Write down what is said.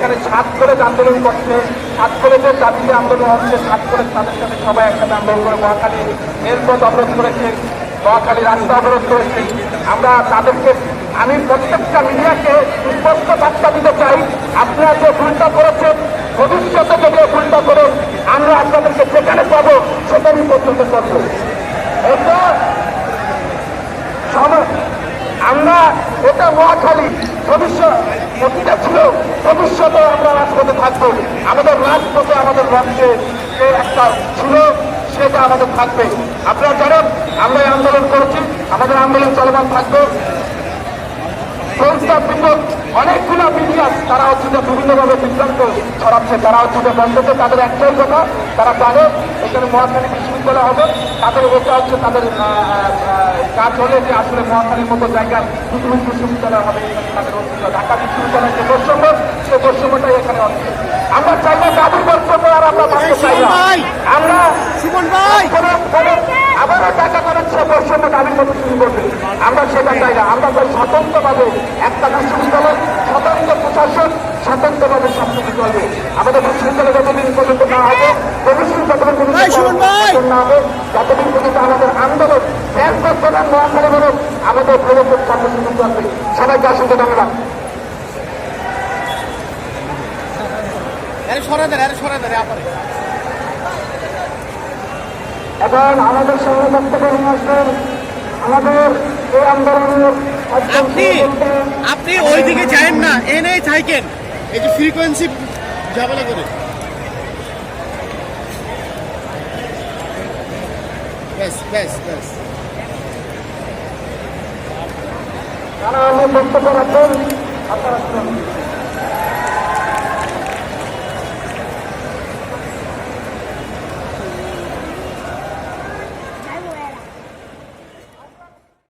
এখানে সাত করে আন্দোলন করছে। সাত কলেজের দাবিতে আন্দোলন হচ্ছে। সাত কলেজ তাদের সাথে সবাই একসাথে আন্দোলন করে মহাখালী রেলপথ অবরোধ করেছে। মহাখালী রাস্তা অবরোধ করেছে। আমরা তাদেরকে, আমি প্রত্যেকটা মিডিয়াকে স্পষ্ট বার্তা দিতে চাই। আপনারা যে ভুলটা করেছেন, ভবিষ্যতে যদি ভুলটা করে আমরা আপনাদেরকে যেখানে পাবো, সেখানেই পর্যন্ত করব এটা আমরা, এটা নোয়াখালী। ভবিষ্যৎ অতীতে ছিল ভবিষ্যতে আমরা রাজপথে থাকব। আমাদের রাজপথে আমাদের রাজ্যে যে একটা ছিল, সেটা আমাদের থাকবে। আপনারা জানেন, আমরা আন্দোলন করেছি, আমাদের আন্দোলন চলমান থাকবে। অনেকগুলো মিডিয়া তারা হচ্ছে যে বিভিন্নভাবে বিভ্রান্ত ছড়াচ্ছে। তারা হচ্ছে যে বন্ধতে তাদের একটাই কথা, তারা জানে এখানে মহাখালী বিশ্ববিদ্যালয় হবে, তাদের এটা হচ্ছে তাদের কাজ হলে যে আসলে মহাখালীর মতো জায়গায় পৃথিবীর বিশ্ববিদ্যালয় হবে তাদের অস্তিত্ব ঢাকা বিশ্ববিদ্যালয়ের যে বৈষম্য সেই বৈষম্যটাই এখানে অস্তিত্ব আমরা চাই না বৈষম্য আর আমরা মানতে চাই না। আমরা আবারও টাকা করেন সে বৈষম্য দাবির মতো শুরু করবে। আমরা সেটা চাই না। আমরা চাই স্বতন্ত্রভাবে একটা বিশ্ববিদ্যালয় স্বতন্ত্র প্রশাসন স্বতন্ত্রভাবে চলবে আমাদের বিশ্ববিদ্যালয় যতদিন পর্যন্ত না হবে কমিশন যতদিন পর্যন্ত ভাই, সুমন ভাই! না হবে ততদিন পর্যন্ত আমাদের আন্দোলন এক আমাদের প্রবর্তন কর্মসূচি চলবে সবাইকে অসংখ্য ধন্যবাদ এখন আমাদের সঙ্গে বক্তব্য নিয়ে আসবেন আমাদের এই আন্দোলনের আপনি আপনি ওই দিকে যায়েন না এনেই থাকেন। এই যে ফ্রিকোয়েন্সি ঝামেলা করে। ব্যাস ব্যাস ব্যাস। যারা আমার বক্তব্য রাখবেন আপনারা